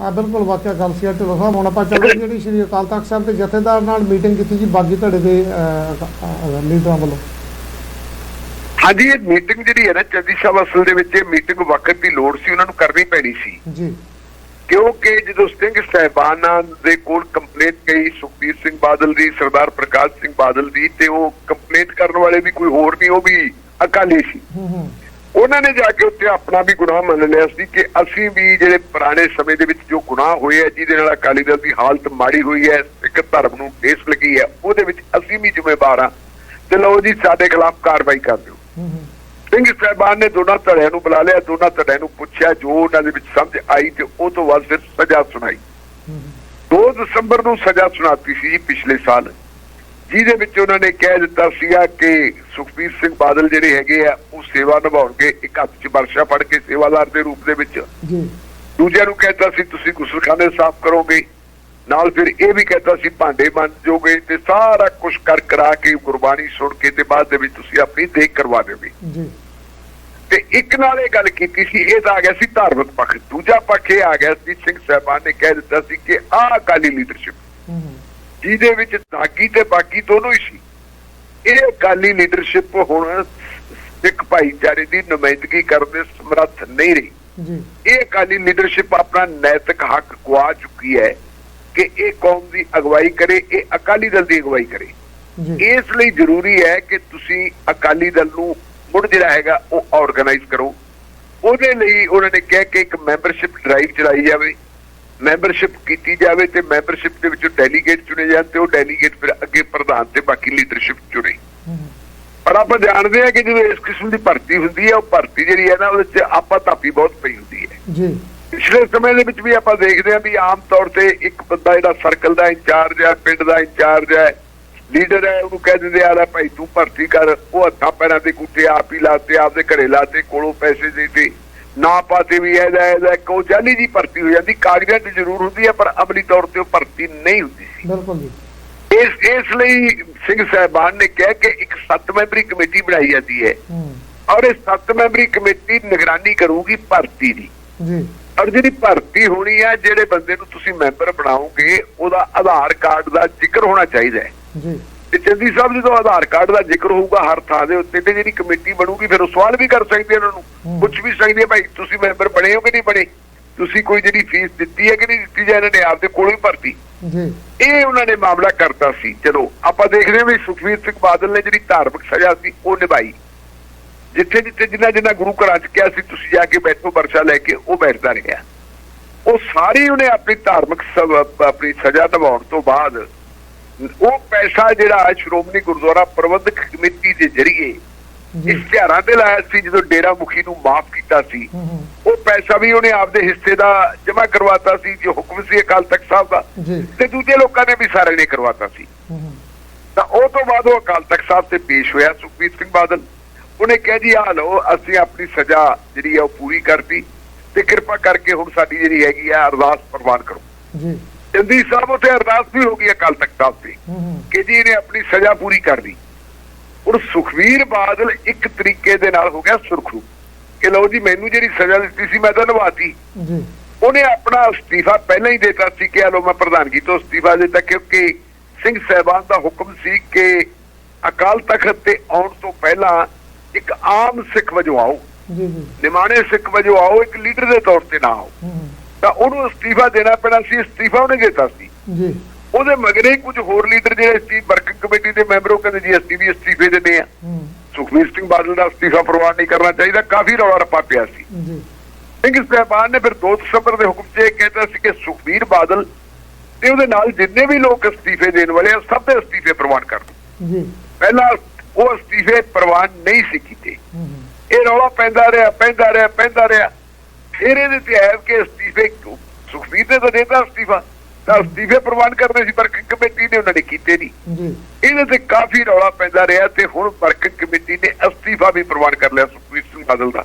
ਆ ਬਿਲਕੁਲ ਵਾਕਿਆ ਗੱਲ ਸੀ ਢਿੱਲੋਂ ਸਾਹਿਬ ਹੁਣ ਆਪਾਂ ਚੱਲਦੇ ਜਿਹੜੀ ਸ਼੍ਰੀ ਅਕਾਲ ਤਖਤ ਸਾਹਿਬ ਦੇ ਜਥੇਦਾਰ ਨਾਲ ਮੀਟਿੰਗ ਕੀਤੀ ਜੀ ਬਾਗੀ ਧੜੇ ਦੇ ਲੀਡਰਾਂ ਵੱਲੋਂ। ਹਾਂਜੀ ਇਹ ਮੀਟਿੰਗ ਜਿਹੜੀ ਹੈ ਨਾ ਚੰਦੀ ਸਾਹਿਬ ਅਸਲ ਦੇ ਵਿੱਚ ਇਹ ਮੀਟਿੰਗ ਵਕਤ ਦੀ ਲੋੜ ਸੀ ਉਹਨਾਂ ਨੂੰ ਕਰਨੀ ਪੈਣੀ ਸੀ। ਜੀ। ਕਿਉਂਕਿ ਜਦੋਂ ਸਿੰਘ ਸਹਿਬਾਨਾਂ ਦੇ ਕੋਲ ਕੰਪਲੇਂਟ ਗਈ ਸੁਖਬੀਰ ਸਿੰਘ ਬਾਦਲ ਦੀ ਸਰਦਾਰ ਪ੍ਰਕਾਸ਼ ਸਿੰਘ ਬਾਦਲ ਦੀ ਤੇ ਉਹ ਕੰਪਲੇਂਟ ਕਰਨ ਵਾਲੇ ਵੀ ਕੋਈ ਹੋਰ ਨਹੀਂ ਉਹ ਵੀ ਅਕਾਲੀ ਸੀ। ਹੂੰ ਹੂੰ। ਉਹਨਾਂ ਨੇ ਜਾ ਕੇ ਉੱਥੇ ਆਪਣਾ ਵੀ ਗੁਨਾਹ ਮੰਨ ਲਿਆ ਸੀ ਕਿ ਅਸੀਂ ਵੀ ਜਿਹੜੇ ਪੁਰਾਣੇ ਸਮੇਂ ਦੇ ਵਿੱਚ ਜੋ ਗੁਨਾਹ ਹੋਏ ਆ ਜਿਹਦੇ ਨਾਲ ਅਕਾਲੀ ਦਲ ਦੀ ਹਾਲਤ ਮਾੜੀ ਹੋਈ ਹੈ ਸਿੱਖ ਧਰਮ ਨੂੰ ਠੇਸ ਲੱਗੀ ਹੈ ਉਹਦੇ ਵਿੱਚ ਅਸੀਂ ਵੀ ਜ਼ਿੰਮੇਵਾਰ ਹਾਂ। ਤੇ ਲਓ ਜੀ ਸਾਡੇ ਖਿਲਾਫ ਕਾਰਵਾਈ ਕਰ ਦਿਓ। ਸਿੰਘ ਸਾਹਿਬਾਨ ਨੇ ਦੋਨਾਂ ਧੜਿਆਂ ਨੂੰ ਬੁਲਾ ਲਿਆ ਦੋਨਾਂ ਧੜਿਆਂ ਨੂੰ ਪੁੱਛਿਆ ਜੋ ਉਹਨਾਂ ਦੇ ਵਿੱਚ ਸਮਝ ਆਈ ਤੇ ਉਹ ਤੋਂ ਬਾਅਦ ਫਿਰ ਸਜ਼ਾ ਸੁਣਾਈ। ਹੂੰ 2 ਦਸੰਬਰ ਨੂੰ ਸਜ਼ਾ ਸੁਣਾਤੀ ਸੀ ਪਿਛਲੇ ਸਾਲ। ਜਿਹਦੇ ਵਿੱਚ ਉਹਨਾਂ ਨੇ ਕਹਿ ਦਿੱਤਾ ਸੀਗਾ ਕਿ ਸੁਖਬੀਰ ਸਿੰਘ ਬਾਦਲ ਜਿਹੜੇ ਹੈਗੇ ਆ ਉਹ ਸੇਵਾ ਨਿਭਾਉਣਗੇ। ਇੱਕ ਹੱਥ 'ਚ ਵਰਸ਼ਾ ਫੜ ਕੇ ਸੇਵਾਦਾਰ ਦੇ ਰੂਪ ਦੇ ਵਿੱਚ। ਜੀ। ਦੂਜਿਆਂ ਨੂੰ ਕਹਿਤਾ ਸੀ ਤੁਸੀਂ ਗੁਸਲਖਾਨੇ ਸਾਫ਼ ਕਰੋਗੇ। ਨਾਲ ਫਿਰ ਇਹ ਵੀ ਕਹਿਤਾ ਸੀ ਭਾਂਡੇ ਮਾਂਜੋਗੇ ਤੇ ਸਾਰਾ ਕੁਝ ਕਰ ਕਰਾ ਕੇ ਗੁਰਬਾਣੀ ਸੁਣ ਕੇ ਤੇ ਬਾਅਦ ਦੇ ਵਿੱਚ ਤੁਸੀਂ ਆਪਣੀ ਦੇਖ ਕਰਵਾ ਦਿਓਗੇ। ਜੀ। ਤੇ ਇੱਕ ਨਾਲ ਇਹ ਗੱਲ ਕੀਤੀ ਸੀ ਇਹ ਤਾਂ ਆ ਗਿਆ ਸੀ ਧਾਰਮਿਕ ਪੱਖ। ਦੂਜਾ ਪੱਖ ਇਹ ਆ ਗਿਆ ਸੀ ਸਿੰਘ ਸਾਹਿਬਾਨ ਨੇ ਕਹਿ ਦਿੱਤਾ ਸੀ ਕਿ ਆਹ ਅਕਾਲੀ ਲੀਡਰਸ਼ਿਪ ਹੂੰ। ਜਿਹਦੇ ਵਿੱਚ ਦਾਗੀ ਤੇ ਬਾਕੀ ਦੋਨੋਂ ਹੀ ਸੀ। ਇਹ ਅਕਾਲੀ ਲੀਡਰਸ਼ਿਪ ਹੁਣ ਸਿੱਖ ਭਾਈਚਾਰੇ ਦੀ ਨੁਮਾਇੰਦਗੀ ਕਰਨ ਦੇ ਸਮਰੱਥ ਨਹੀਂ ਰਹੀ। ਜੀ। ਇਹ ਅਕਾਲੀ ਲੀਡਰਸ਼ਿਪ ਆਪਣਾ ਨੈਤਿਕ ਹੱਕ ਗਵਾ ਚੁੱਕੀ ਹੈ ਕਿ ਇਹ ਕੌਮ ਦੀ ਅਗਵਾਈ ਕਰੇ ਇਹ ਅਕਾਲੀ ਦਲ ਦੀ ਅਗਵਾਈ ਕਰੇ। ਜੀ। ਇਸ ਲਈ ਜ਼ਰੂਰੀ ਹੈ ਕਿ ਤੁਸੀਂ ਅਕਾਲੀ ਦਲ ਨੂੰ ਮੁੜ ਜਿਹੜਾ ਹੈਗਾ ਉਹ ਆਰਗੇਨਾਈਜ਼ ਕਰੋ। ਉਹਦੇ ਲਈ ਉਹਨਾਂ ਨੇ ਕਿਹਾ ਕਿ ਇੱਕ ਮੈਂਬਰਸ਼ਿਪ ਡਰਾਈਵ ਚਲਾਈ ਜਾਵੇ। ਮੈਂਬਰਸ਼ਿਪ ਕੀਤੀ ਜਾਵੇ ਤੇ ਮੈਂਬਰਸ਼ਿਪ ਦੇ ਵਿੱਚੋਂ ਡੈਲੀਗੇਟ ਚੁਣੇ ਜਾਣ ਤੇ ਉਹ ਡੈਲੀਗੇਟ ਫਿਰ ਅੱਗੇ ਪ੍ਰਧਾਨ ਤੇ ਬਾਕੀ ਲੀਡਰਸ਼ਿਪ ਚੁਣੇ। ਪਰ ਆਪਾਂ ਜਾਣਦੇ ਹਾਂ ਕਿ ਜਦੋਂ ਇਸ ਕਿਸਮ ਦੀ ਭਰਤੀ ਹੁੰਦੀ ਹੈ ਉਹ ਭਰਤੀ ਜਿਹੜੀ ਹੈ ਨਾ ਉਹਦੇ 'ਚ ਆਪਾਂ ਤਾਪੀ ਬਹੁਤ ਪਈ ਹੁੰਦੀ ਹੈ। ਜੀ। ਪਿਛਲੇ ਸਮੇਂ ਦੇ ਵਿੱਚ ਵੀ ਆਪਾਂ ਦੇਖਦੇ ਹਾਂ ਵੀ ਆਮ ਤੌਰ ਤੇ ਇੱਕ ਬੰਦਾ ਜਿਹੜਾ ਸਰਕਲ ਦਾ ਇੰਚਾਰਜ ਹੈ ਪਿੰਡ ਦਾ ਇੰਚਾਰਜ ਹੈ ਲੀਡਰ ਹੈ ਉਹਨੂੰ ਕਹਿ ਦਿੰਦੇ ਆ ਲੈ ਭਾਈ ਤੂੰ ਭਰਤੀ ਕਰ। ਉਹ ਹੱਥਾਂ ਪੈਰਾਂ ਦੇ ਗੁੱਟੇ ਆਪ ਹੀ ਲਾਤੇ ਆਪਦੇ ਘਰੇ ਲਾਤੇ ਕੋਲੋਂ ਪੈਸੇ ਦੇ ਤੇ ਨਾ ਪਾਤੇ ਵੀ ਇਹਦਾ ਇਹਦਾ ਕੋ ਜਾਲੀ ਜੀ ਭਰਤੀ ਹੋ ਜਾਂਦੀ ਕਾਗਜ਼ਾਂ 'ਤੇ ਜ਼ਰੂਰ ਹੁੰਦੀ ਹੈ ਪਰ ਅਮਲੀ ਤੌਰ ਤੇ ਉਹ ਭਰਤੀ ਨਹੀਂ ਹੁੰਦੀ ਸੀ। ਬਿਲਕੁਲ ਜੀ। ਇਸ ਇਸ ਲਈ ਸਿੰਘ ਸਾਹਿਬਾਨ ਨੇ ਕਿਹਾ ਕਿ ਇੱਕ ਸੱਤ ਮੈਂਬਰੀ ਕਮੇਟੀ ਬਣਾਈ ਜਾਂਦੀ ਹੈ। ਹੂੰ। ਔਰ ਇਹ ਸੱਤ ਮੈਂਬਰੀ ਕਮੇਟੀ ਨਿਗਰਾਨੀ ਕਰੂਗੀ ਭਰਤੀ ਦੀ। ਜੀ। ਔਰ ਜਿਹੜੀ ਭਰਤੀ ਹੋਣੀ ਹੈ ਜਿਹੜੇ ਬੰਦੇ ਨੂੰ ਤੁਸੀਂ ਮੈਂਬਰ ਬਣਾਓਗੇ ਉਹਦਾ ਆਧਾਰ ਕਾਰਡ ਦਾ ਜ਼ਿਕਰ ਹੋਣਾ ਚਾਹੀਦਾ ਹੈ। ਜੀ। ਤੇ ਚੰਦੀ ਸਾਹਿਬ ਜਦੋਂ ਆਧਾਰ ਕਾਰਡ ਦਾ ਜ਼ਿਕਰ ਹੋਊਗਾ ਹਰ ਥਾਂ ਦੇ ਉੱਤੇ ਤੇ ਜਿਹੜੀ ਕਮੇਟੀ ਬਣੂਗੀ ਫਿਰ ਉਹ ਸਵਾਲ ਵੀ ਕਰ ਸਕਦੇ ਉਹਨਾਂ ਹੂੰ। ਨੂੰ ਪੁੱਛ ਵੀ ਸਕਦੇ ਆ ਭਾਈ ਤੁਸੀਂ ਮੈਂਬਰ ਬਣੇ ਹੋ ਕਿ ਨਹੀਂ ਬਣੇ? ਤੁਸੀਂ ਕੋਈ ਜਿਹੜੀ ਫੀਸ ਦਿੱਤੀ ਹੈ ਕਿ ਨਹੀਂ ਦਿੱਤੀ ਜਾਂ ਇਹਨਾਂ ਨੇ ਆਪਦੇ ਕੋਲੋਂ ਹੀ ਭਰਤੀ? ਜੀ। ਇਹ ਉਹਨਾਂ ਨੇ ਮਾਮਲਾ ਕਰਤਾ ਸੀ। ਚਲੋ ਆਪਾਂ ਦੇਖਦੇ ਹਾਂ ਵੀ ਸੁਖਵੀਰ ਸਿੰਘ ਬਾਦਲ ਨੇ ਜਿਹੜੀ ਧਾਰਮਿਕ ਸਜ਼ਾ ਸੀ ਉਹ ਨਿਭਾਈ। ਜਿੱਥੇ ਜਿੱਥੇ ਜਿੰਨਾ ਜਿੰਨਾ ਗੁਰੂ ਘਰਾਂ ਚ ਕਿਹਾ ਸੀ ਤੁਸੀਂ ਜਾ ਕੇ ਬੈਠੋ ਵਰਸ਼ਾ ਲੈ ਕੇ ਉਹ ਬੈਠਦਾ ਰਿਹਾ। ਉਹ ਸਾਰੀ ਉਹਨੇ ਆਪਣੀ ਧਾਰਮਿਕ ਆਪਣੀ ਸਜ਼ਾ ਨਿਭਾਉਣ ਤੋਂ ਬਾਅਦ ਉਹ ਪੈਸਾ ਜਿਹੜਾ ਸ਼੍ਰੋਮਣੀ ਗੁਰਦੁਆਰਾ ਪ੍ਰਬੰਧਕ ਕਮੇਟੀ ਦੇ ਜ਼ਰੀਏ ਇਸ਼ਤਿਹਾਰਾਂ ਤੇ ਲਾਇਆ ਸੀ ਜਦੋਂ ਡੇਰਾ ਮੁਖੀ ਨੂੰ ਮਾਫ ਕੀਤਾ ਸੀ। ਉਹ ਪੈਸਾ ਵੀ ਉਹਨੇ ਆਪਦੇ ਹਿੱਸੇ ਦਾ ਜਮ੍ਹਾਂ ਕਰਵਾਤਾ ਸੀ ਜੋ ਹੁਕਮ ਸੀ ਅਕਾਲ ਤਖਤ ਸਾਹਿਬ ਦਾ। ਤੇ ਦੂਜੇ ਲੋਕਾਂ ਨੇ ਵੀ ਸਾਰੇ ਨੇ ਕਰਵਾਤਾ ਸੀ। ਤਾਂ ਉਹ ਤੋਂ ਬਾਅਦ ਉਹ ਅਕਾਲ ਤਖਤ ਸਾਹਿਬ ਤੇ ਪੇਸ਼ ਹੋਇਆ ਸੁਖਬੀਰ ਸਿੰਘ ਬਾਦਲ। ਉਹਨੇ ਕਿਹਾ ਜੀ ਆ ਲਓ ਅਸੀਂ ਆਪਣੀ ਸਜ਼ਾ ਜਿਹੜੀ ਹੈ ਉਹ ਪੂਰੀ ਕਰਤੀ ਤੇ ਕਿਰਪਾ ਕਰਕੇ ਹੁਣ ਸਾਡੀ ਜਿਹੜੀ ਹੈਗੀ ਆ ਅਰਦਾਸ ਪ੍ਰਵਾਨ ਕਰੋ। ਜੀ। ਚੰਦੀ ਸਾਹਿਬ ਉੱਥੇ ਅਰਦਾਸ ਵੀ ਹੋ ਗਈ ਅਕਾਲ ਤਖਤ ਸਾਹਿਬ ਤੇ ਕਿ ਜੀ ਇਹਨੇ ਆਪਣੀ ਸਜ਼ਾ ਪੂਰੀ ਕਰ ਲਈ। ਹੁਣ ਸੁਖਵੀਰ ਬਾਦਲ ਇੱਕ ਤਰੀਕੇ ਦੇ ਨਾਲ ਹੋ ਗਿਆ ਸੁਰਖਰੂ। ਕਿ ਲਓ ਜੀ ਮੈਨੂੰ ਜਿਹੜੀ ਸਜ਼ਾ ਦਿੱਤੀ ਸੀ ਮੈਂ ਤਾਂ ਨਿਭਾਤੀ ਜੀ। ਉਹਨੇ ਆਪਣਾ ਅਸਤੀਫਾ ਪਹਿਲਾਂ ਹੀ ਦੇਤਾ ਸੀ ਕਿ ਹਲੋ ਮੈਂ ਪ੍ਰਧਾਨਗੀ ਤੋਂ ਅਸਤੀਫਾ ਦਿੱਤਾ ਕਿਉਂਕਿ ਸਿੰਘ ਸਹਿਬਾਨ ਦਾ ਹੁਕਮ ਸੀ ਕਿ ਅਕਾਲ ਤਖਤ ਤੇ ਆਉਣ ਤੋਂ ਪਹਿਲਾਂ ਇੱਕ ਆਮ ਸਿੱਖ ਵਜੋਂ ਆਓ। ਜੀ ਜੀ। ਨਿਮਾਣੇ ਸਿੱਖ ਵਜੋਂ ਆਓ ਇੱਕ ਲੀਡਰ ਦੇ ਤੌਰ ਤੇ ਨਾ ਆਓ। ਤਾਂ ਉਹਨੂੰ ਅਸਤੀਫਾ ਦੇਣਾ ਪੈਣਾ ਸੀ ਅਸਤੀਫਾ ਉਹਨੇ ਦਿੱਤਾ ਸੀ। ਜੀ। ਉਹਦੇ ਮਗਰੇ ਕੁਝ ਹੋਰ ਲੀਡਰ ਜਿਹੜੇ ਸੀ ਵਰਕਿੰਗ ਕਮੇਟੀ ਦੇ ਮੈਂਬਰ ਉਹ ਕਹਿੰਦੇ ਜੀ ਅਸੀਂ ਵੀ ਅਸਤੀਫੇ ਦਿੰਦੇ ਆ ਸੁਖਵੀਰ ਸਿੰਘ ਬਾਦਲ ਦਾ ਅਸਤੀਫਾ ਪ੍ਰਵਾਨ ਨਹੀਂ ਕਰਨਾ ਚਾਹੀਦਾ ਕਾਫੀ ਰੌਲਾ ਰੱਪਾ ਪਿਆ ਸੀ। ਜੀ। ਸਿੰਘ ਸਾਹਿਬਾਨ ਨੇ ਫਿਰ 2 ਦਸੰਬਰ ਦੇ ਹੁਕਮ 'ਚ ਇਹ ਕਹਿਤਾ ਸੀ ਕਿ ਸੁਖਬੀਰ ਬਾਦਲ ਤੇ ਉਹਦੇ ਨਾਲ ਜਿੰਨੇ ਵੀ ਲੋਕ ਅਸਤੀਫੇ ਦੇਣ ਵਾਲੇ ਆ ਸਭ ਦੇ ਅਸਤੀਫੇ ਪ੍ਰਵਾਨ ਕਰ ਜੀ। ਪਹਿਲਾਂ ਉਹ ਅਸਤੀਫੇ ਪ੍ਰਵਾਨ ਨਹੀਂ ਸੀ ਕੀਤੇ। ਇਹ ਰੌਲਾ ਪੈਂਦਾ ਰਿਹਾ ਪੈਂਦਾ ਰਿਹਾ ਪੈਂਦਾ ਰਿਹਾ। ਫਿਰ ਇਹਦੇ ਤੇ ਆਇਆ ਕਿ ਅਸਤੀਫੇ ਸੁਖਬੀਰ ਨੇ ਤਾਂ ਦੇਤਾ ਅਸਤੀਫਾ ਤਾਂ ਅਸਤੀਫੇ ਪ੍ਰਵਾਨ ਕਰਨੇ ਸੀ ਪਰ ਕਮੇਟੀ ਨੇ ਉਹਨਾਂ ਨੇ ਕੀਤੇ ਨਹੀਂ। ਜੀ। ਇਹਦੇ ਤੇ ਕਾਫੀ ਰੌਲਾ ਪੈਂਦਾ ਰਿਹਾ ਤੇ ਹੁਣ ਵਰਕਿੰਗ ਕਮੇਟੀ ਨੇ ਅਸਤੀਫਾ ਵੀ ਪ੍ਰਵਾਨ ਕਰ ਲਿਆ ਸੁਖਬੀਰ ਸਿੰਘ ਬਾਦਲ ਦਾ।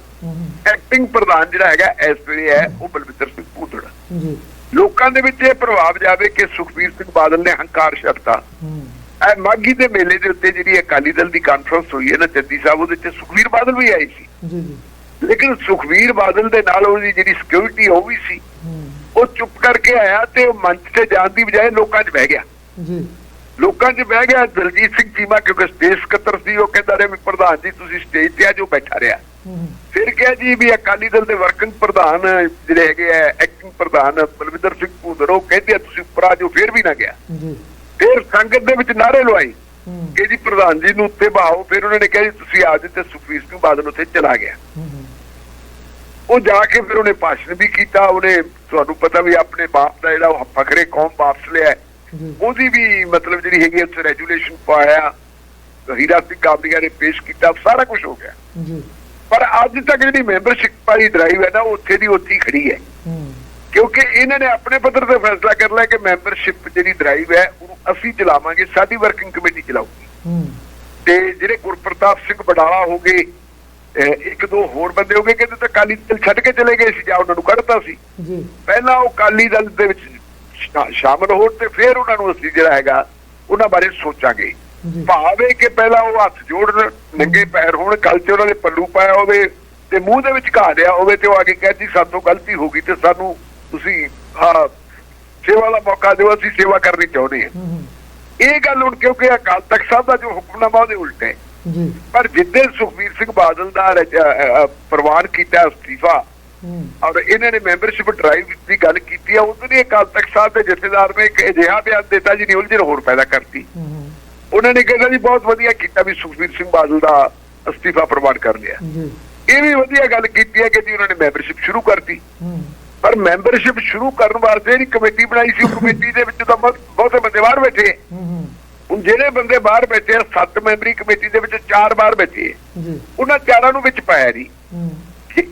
ਐਕਟਿੰਗ ਪ੍ਰਧਾਨ ਜਿਹੜਾ ਹੈਗਾ ਇਸ ਵੇਲੇ ਹੈ ਉਹ ਬਲਵਿੰਦਰ ਸਿੰਘ ਭੂਦੜ। ਜੀ। ਲੋਕਾਂ ਦੇ ਵਿੱਚ ਇਹ ਪ੍ਰਭਾਵ ਜਾਵੇ ਕਿ ਸੁਖਬੀਰ ਸਿੰਘ ਬਾਦਲ ਨੇ ਹੰਕਾਰ ਛੱਡਤਾ। ਇਹ ਮਾਗੀ ਦੇ ਮੇਲੇ ਦੇ ਉੱਤੇ ਜਿਹੜੀ ਅਕਾਲੀ ਦਲ ਦੀ ਕਾਨਫਰੰਸ ਹੋਈ ਹੈ ਨਾ ਜੱਦੀ ਸਾਹਿਬ ਉਹਦੇ ਵਿੱਚ ਸੁਖਬੀਰ ਬਾਦਲ ਵੀ ਆਈ ਸੀ। ਜੀ ਜੀ। ਲੇਕਿਨ ਸੁਖਬੀਰ ਬਾਦਲ ਦੇ ਨਾਲ ਉਹਦੀ ਜਿਹੜੀ ਸਿਕਿਉਰਿਟੀ ਉਹ ਵੀ ਸੀ। ਉਹ ਚੁੱਪ ਕਰਕੇ ਆਇਆ ਤੇ ਉਹ ਮੰਚ ਤੇ ਜਾਣ ਦੀ ਬਜਾਏ ਲੋਕਾਂ 'ਚ ਬਹਿ ਗਿਆ। ਜੀ। ਲੋਕਾਂ 'ਚ ਬਹਿ ਗਿਆ ਦਲਜੀਤ ਸਿੰਘ ਚੀਮਾ ਕਿਉਂਕਿ ਸਟੇਜ ਸਕੱਤਰ ਸੀ ਉਹ ਕਹਿੰਦਾ ਰਿਹਾ ਵੀ ਪ੍ਰਧਾਨ ਜੀ ਤੁਸੀਂ ਸਟੇਜ ਤੇ ਆ ਜੋ ਬੈਠਾ ਰਿਹਾ। ਫਿਰ ਕਿਹਾ ਜੀ ਵੀ ਅਕਾਲੀ ਦਲ ਦੇ ਵਰਕਿੰਗ ਪ੍ਰਧਾਨ ਜਿਹੜੇ ਹੈਗੇ ਆ ਐਕਟਿੰਗ ਪ੍ਰਧਾਨ ਬਲਵਿੰਦਰ ਸਿੰਘ ਭੂੰਦਰ ਉਹ ਕਹਿੰਦੇ ਆ ਤੁਸੀਂ ਉੱਪਰ ਆ ਜਾਓ ਫਿਰ ਵੀ ਨਾ ਗਿਆ। ਜੀ। ਫਿਰ ਸੰਗਤ ਦੇ ਵਿੱਚ ਨਾਰੇ ਲਵਾਈ ਕਿ ਜੀ ਪ੍ਰਧਾਨ ਜੀ ਨੂੰ ਉੱਤੇ ਬਾਹੋ ਫਿਰ ਉਹਨਾਂ ਨੇ ਕਿਹਾ ਜੀ ਤੁਸੀਂ ਆ ਜਾਓ ਤੇ ਸੁਖਬੀਰ ਸਿੰਘ ਬਾਦਲ ਉੱਥੇ ਚਲਾ ਗਿਆ। ਉਹ ਜਾ ਕੇ ਫਿਰ ਉਹਨੇ ਭਾਸ਼ਣ ਵੀ ਕੀਤਾ ਉਹਨੇ ਤੁਹਾਨੂੰ ਪਤਾ ਵੀ ਆਪਣੇ ਬਾਪ ਦਾ ਜਿਹੜਾ ਉਹ ਫਖਰੇ ਕੌਮ ਵਾਪਸ ਲਿਆ ਉਹਦੀ ਵੀ ਮਤਲਬ ਜਿਹੜੀ ਹੈਗੀ ਉੱਥੇ ਰੈਜੂਲੇਸ਼ਨ ਪਾਇਆ ਹੀਰਾ ਸਿੰਘ ਕਾਬਲੀਆ ਨੇ ਪੇਸ਼ ਕੀਤਾ ਸਾਰਾ ਕੁਝ ਹੋ ਗਿਆ। ਜੀ। ਪਰ ਅੱਜ ਤੱਕ ਜਿਹੜੀ ਮੈਂਬਰਸ਼ਿਪ ਵਾਲੀ ਡਰਾਈਵ ਹੈ ਨਾ ਉਹ ਉੱਥੇ ਦੀ ਉੱਥੇ ਖੜੀ ਹੈ। ਕਿਉਂਕਿ ਇਹਨਾਂ ਨੇ ਆਪਣੇ ਪੱਧਰ ਤੇ ਫੈਸਲਾ ਕਰ ਲਿਆ ਕਿ ਮੈਂਬਰਸ਼ਿਪ ਜਿਹੜੀ ਡਰਾਈਵ ਹੈ ਉਹਨੂੰ ਅਸੀਂ ਚਲਾਵਾਂਗੇ ਸਾਡੀ ਵਰਕਿੰਗ ਕਮੇਟੀ ਚਲਾਊਗੀ। ਤੇ ਜਿਹੜੇ ਗੁਰਪ੍ਰਤਾਪ ਸਿੰਘ ਬਡਾਲਾ ਹੋ ਗਏ ਅਹ ਇੱਕ ਦੋ ਹੋਰ ਬੰਦੇ ਹੋ ਗਏ ਕਹਿੰਦੇ ਤਾਂ ਕਾਲੀ ਦਲ ਛੱਡ ਕੇ ਚਲੇ ਗਏ ਸੀ ਜਾਂ ਉਹਨਾਂ ਨੂੰ ਕੱਢਤਾ ਸੀ। ਜੀ। ਪਹਿਲਾਂ ਉਹ ਕਾਲੀ ਦਲ ਦੇ ਵਿੱਚ ਸ਼ਾਮਲ ਹੋਣ ਤੇ ਫਿਰ ਉਹਨਾਂ ਨੂੰ ਅਸੀਂ ਜਿਹੜਾ ਹੈਗਾ ਉਹਨਾਂ ਬਾਰੇ ਸੋਚਾਂਗੇ। ਭਾਵੇਂ ਕਿ ਪਹਿਲਾਂ ਉਹ ਹੱਥ ਜੋੜਨ ਨੰਗੇ ਪੈਰ ਹੋਣ ਕੱਲ ਚ ਉਹਨਾਂ ਦੇ ਪੱਲੂ ਪਾਇਆ ਹੋਵੇ ਤੇ ਮੂੰਹ ਦੇ ਵਿੱਚ ਘਾ ਲਿਆ ਹੋਵੇ ਤੇ ਉਹ ਆ ਕੇ ਕਹਿੰਦੀ ਸਾਤੋਂ ਗਲਤੀ ਹੋ ਗਈ ਤੇ ਸਾਨੂੰ ਤੁਸੀਂ ਹਾਂ ਸੇਵਾ ਦਾ ਮੌਕਾ ਦਿਓ ਅਸੀਂ ਸੇਵਾ ਕਰਨੀ ਚਾਹੁੰਦੇ ਹੂੰ, ਇਹ ਗੱਲ ਹੁਣ ਕਿਉਂਕਿ ਅਕਾਲ ਤਖਤ ਸਾਹਿਬ ਦਾ ਜੋ ਹੁਕਮਨਾਮਾ ਉਹਦੇ ਉਲਟ। ਹੈ ਜੀ। ਪਰ ਜਿੱਦੇ ਸੁਖਬੀਰ ਸਿੰਘ ਬਾਦਲ ਦਾ ਪ੍ਰਵਾਨ ਕੀਤਾ ਅਸਤੀਫਾ ਔਰ ਇਹਨਾਂ ਨੇ ਮੈਂਬਰਸ਼ਿਪ ਡਰਾਈਵ ਦੀ ਗੱਲ ਕੀਤੀ ਆ ਉਦੋਂ ਹੀ ਅਕਾਲ ਤਖਤ ਸਾਹਿਬ ਦੇ ਜਥੇਦਾਰ ਨੇ ਇੱਕ ਅਜਿਹਾ ਬਿਆਨ ਦਿੱਤਾ ਜਿਹਨੇ ਉਲਝਣ ਹੋਰ ਪੈਦਾ ਕਰਤੀ। ਉਹਨਾਂ ਨੇ ਕਿਹਾ ਜੀ ਬਹੁਤ ਵਧੀਆ ਕੀਤਾ ਵੀ ਸੁਖਬੀਰ ਸਿੰਘ ਬਾਦਲ ਦਾ ਅਸਤੀਫਾ ਪ੍ਰਵਾਨ ਕਰ ਲਿਆ। ਇਹ ਵੀ ਵਧੀਆ ਗੱਲ ਕੀਤੀ ਹੈ ਕਿ ਜੀ ਉਹਨਾਂ ਨੇ ਮੈਂਬਰਸ਼ਿਪ ਸ਼ੁਰੂ ਕਰਤੀ। ਪਰ ਮੈਂਬਰਸ਼ਿਪ ਸ਼ੁਰੂ ਕਰਨ ਵਾਸਤੇ ਜਿਹੜੀ ਕਮੇਟੀ ਬਣਾਈ ਸੀ ਉਹ ਕਮੇਟੀ ਦੇ ਵਿੱਚ ਤਾਂ ਬਹੁਤ ਬਹੁਤੇ ਬੰਦੇ ਬਾਹਰ ਬੈਠੇ ਹੁਣ ਜਿਹੜੇ ਬੰਦੇ ਬਾਹਰ ਬੈਠੇ ਆ ਸੱਤ ਮੈਂਬਰੀ ਕਮੇਟੀ ਦੇ ਵਿੱਚ ਚਾਰ ਬਾਹਰ ਬੈਠੇ। ਜੀ। ਉਹਨਾਂ ਚਾਰਾਂ ਨੂੰ ਵਿੱਚ ਪਾਇਆ ਜੀ।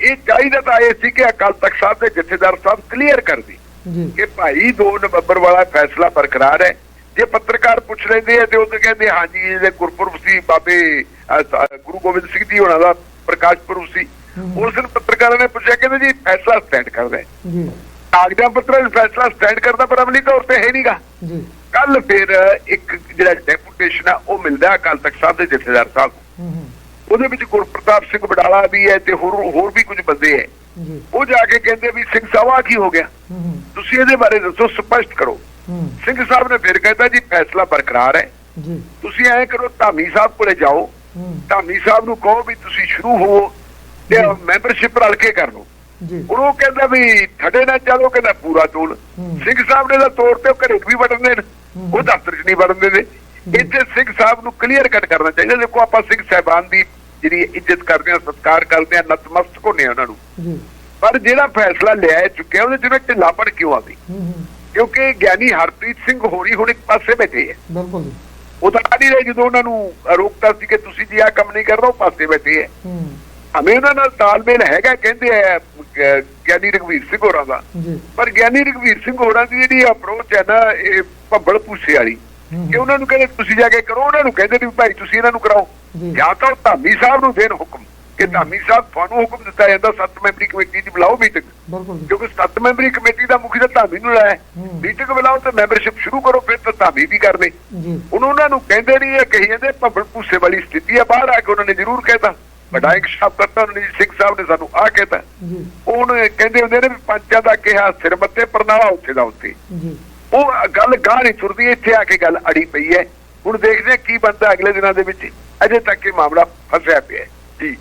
ਇਹ ਚਾਹੀਦਾ ਤਾਂ ਇਹ ਸੀ ਕਿ ਅਕਾਲ ਤਖਤ ਸਾਹਿਬ ਦੇ ਜਥੇਦਾਰ ਸਾਹਿਬ ਕਲੀਅਰ ਕਰ ਦੇ ਕਿ ਭਾਈ 2 ਨਵੰਬਰ ਵਾਲਾ ਫੈਸਲਾ ਬਰਕਰਾਰ ਹੈ। ਜੇ ਪੱਤਰਕਾਰ ਪੁੱਛ ਲੈਂਦੇ ਆ ਤੇ ਉਹ ਕਹਿੰਦੇ ਹਾਂਜੀ ਇਹਦੇ ਗੁਰਪੁਰਬ ਸੀ ਬਾਬੇ ਗੁਰੂ ਗੋਬਿੰਦ ਸਿੰਘ ਜੀ ਹੋਣਾ ਦਾ ਪ੍ਰਕਾਸ਼ ਪੁਰਬ ਸੀ। ਉਸ ਦਿਨ ਪੱਤਰਕਾਰਾਂ ਨੇ ਪੁੱਛਿਆ ਕਹਿੰਦੇ ਜੀ ਫੈਸਲਾ ਸਟੈਂਡ ਕਰਦਾ ਹੈ। ਜੀ। ਕਾਗਜ਼ਾਂ ਪੱਤਰਾਂ 'ਚ ਫੈਸਲਾ ਸਟੈਂਡ ਕਰਦਾ ਪਰ ਅਮਲੀ ਤੌਰ ਤੇ ਹੈ ਨਹੀਂਗਾ ਜੀ। ਕੱਲ ਫਿਰ ਇੱਕ ਜਿਹੜਾ ਡੈਪੂਟੇਸ਼ਨ ਆ ਉਹ ਮਿਲਦਾ ਅਕਾਲ ਤਖਤ ਸਾਹਿਬ ਦੇ ਜਥੇਦਾਰ ਸਾਹਿਬ ਉਹਦੇ ਵਿੱਚ ਗੁਰਪ੍ਰਤਾਪ ਸਿੰਘ ਬਡਾਲਾ ਵੀ ਹੈ ਤੇ ਹੋਰ ਹੋਰ ਵੀ ਕੁਝ ਬੰਦੇ ਹੈ। ਉਹ ਜਾ ਕੇ ਕਹਿੰਦੇ ਵੀ ਸਿੰਘ ਸਾਹਿਬ ਆਹ ਕੀ ਹੋ ਗਿਆ? ਤੁਸੀਂ ਇਹਦੇ ਬਾਰੇ ਦੱਸੋ ਸਪਸ਼ਟ ਕਰੋ। ਸਿੰਘ ਸਾਹਿਬ ਨੇ ਫਿਰ ਕਹਿੰਦਾ ਜੀ ਫੈਸਲਾ ਬਰਕਰਾਰ ਹੈ। ਤੁਸੀਂ ਐਂ ਕਰੋ ਧਾਮੀ ਸਾਹਿਬ ਕੋਲੇ ਜਾਓ। ਧਾਮੀ ਸਾਹਿਬ ਨੂੰ ਕਹੋ ਵੀ ਤੁਸੀਂ ਸ਼ੁਰੂ ਹੋਵੋ ਤੇ। ਮੈਂਬਰਸ਼ਿਪ ਰਲ ਕੇ ਕਰ ਲਓ। ਹੁਣ ਉਹ ਕਹਿੰਦਾ ਵੀ ਥੜੇ ਨਾਲ ਚੱਲੋ ਕਹਿੰਦਾ ਪੂਰਾ ਤੋਲ। ਸਿੰਘ ਸਾਹਿਬ ਨੇ ਤਾਂ ਤੋੜ ਤੇ ਉਹ ਘਰੇ ਵੀ ਵੜਨ ਹੂੰ। ਉਹ ਦਫ਼ਤਰ 'ਚ ਨਹੀਂ ਵੜਨ ਦਿੰਦੇ। ਇੱਥੇ ਸਿੰਘ ਸਾਹਿਬ ਨੂੰ ਕਲੀਅਰ ਕੱਟ ਕਰਨਾ ਚਾਹੀਦਾ। ਦੇਖੋ ਆਪਾਂ ਸਿੰਘ ਸਾਹਿਬਾਨ ਦੀ ਜਿਹੜੀ ਇੱਜ਼ਤ ਕਰਦੇ ਆ ਸਤਿਕਾਰ ਕਰਦੇ ਆ ਨਤਮਸਤਕ ਆ ਉਹਨਾਂ ਨੂੰ। ਪਰ ਜਿਹੜਾ ਫੈਸਲਾ ਲਿਆ ਚੁੱਕਿਆ ਉਹਦੇ ਚ ਢਿੱਲਾਪਣ ਕਿਉਂ ਆ ਗਈ? ਕਿਉਂਕਿ ਗਿਆਨੀ ਹਰਪ੍ਰੀਤ ਸਿੰਘ ਹੋਰੀ ਹੁਣ ਇੱਕ ਪਾਸੇ ਬੈਠੇ ਹੈ ਬਿਲਕੁਲ ਉਹ ਤਾਂ ਨਹੀਂ ਰਹੇ ਜਦੋਂ ਉਹਨਾਂ ਨੂੰ ਰੋਕਤਾ ਸੀ ਕਿ ਤੁਸੀਂ ਜੀ ਆ ਕੰਮ ਨਹੀਂ ਕਰਨਾ ਉਹ ਪਾਸੇ ਬੈਠੇ ਹੂੰ। ਹਮੇ ਉਹਨਾਂ ਨਾਲ ਤਾਲਮੇਲ ਹੈਗਾ ਕਹਿੰਦੇ ਆ ਗਿਆਨੀ ਰਘਵੀਰ ਸਿੰਘ ਹੋਰਾਂ ਦਾ। ਪਰ ਗਿਆਨੀ ਰਘਵੀਰ ਸਿੰਘ ਹੋਰਾਂ ਦੀ ਜਿਹੜੀ ਅਪਰੋਚ ਹੈ ਨਾ ਇਹ ਭੱਬਲ ਪੂਸੇ ਵਾਲੀ। ਕਿ ਉਹਨਾਂ ਨੂੰ ਕਹਿੰਦੇ ਤੁਸੀਂ ਜਾ ਕੇ ਕਰੋ। ਉਹਨਾਂ ਨੂੰ ਕਹਿੰਦੇ ਵੀ ਭਾਈ ਤੁਸੀਂ ਇਹਨਾਂ ਨੂੰ ਕਰਾਓ। ਜੀ। ਤਾਂ ਧਾਮੀ ਸਾਹਿਬ ਨੂੰ ਦੇਣ ਹੁਕਮ। ਕਿ ਧਾਮੀ ਸਾਹਿਬ ਤੁਹਾਨੂੰ ਹੁਕਮ ਦਿੱਤਾ ਜਾਂਦਾ ਸੱਤ ਮੈਂਬਰੀ ਕਮੇਟੀ ਦੀ ਬੁਲਾਓ ਮੀਟਿੰਗ। ਕਿਉਂਕਿ ਸੱਤ ਮੈਂਬਰੀ ਕਮੇਟੀ ਦਾ ਮੁਖੀ ਤਾਂ ਧਾਮੀ ਨੂੰ ਲਾਇਆ। ਮੀਟਿੰਗ ਬੁਲਾਓ ਤੇ ਮੈਂਬਰਸ਼ਿਪ ਸ਼ੁਰੂ ਕਰੋ ਫਿਰ ਤਾਂ ਧਾਮੀ ਵੀ ਕਰਨੇ। ਹੁਣ ਉਹਨਾਂ ਨੂੰ ਕਹਿੰਦੇ ਨਹੀਂ ਇਹ ਕਹੀ ਜਾਂਦੇ ਭੱਬਲ ਭੂਸੇ ਵਾਲੀ ਸਥਿਤੀ ਆ ਬਾਹਰ ਆ ਕੇ ਉਹਨਾਂ ਨੇ ਜ਼ਰੂਰ ਕਹਿਤਾ। ਵੱਡਾ ਇੱਕ ਸ਼ਬਦ ਕਰਤਾ ਉਹਨਾਂ ਨੇ ਜੀ, ਸਿੰਘ ਸਾਹਿਬ ਨੇ ਸਾਨੂੰ ਆ ਕਹਿਤਾ ਉਹਨੂੰ ਕਹਿੰਦੇ ਹੁੰਦੇ ਨੇ ਵੀ ਪੰਚਾਂ ਦਾ ਕਿਹਾ ਸਿਰ ਮੱਤੇ ਪਰਨਾਲਾ ਉੱਥੇ ਦਾ ਉੱਥੇ ਉਹ ਗੱਲ ਗਾਹ ਨਹੀਂ ਤੁਰਦੀ ਇੱਥੇ ਆ ਕੇ ਗੱਲ ਅੜੀ ਪਈ ਹੈ। ਹੁਣ ਦੇਖਦੇ ਕੀ ਬਣਦਾ ਅਗਲੇ ਦਿਨਾਂ ਦੇ ਵਿੱਚ। ਅਜੇ ਤੱਕ ਇਹ ਮਾਮਲਾ ਫਸਿਆ ਪਿਆ ਜੀ।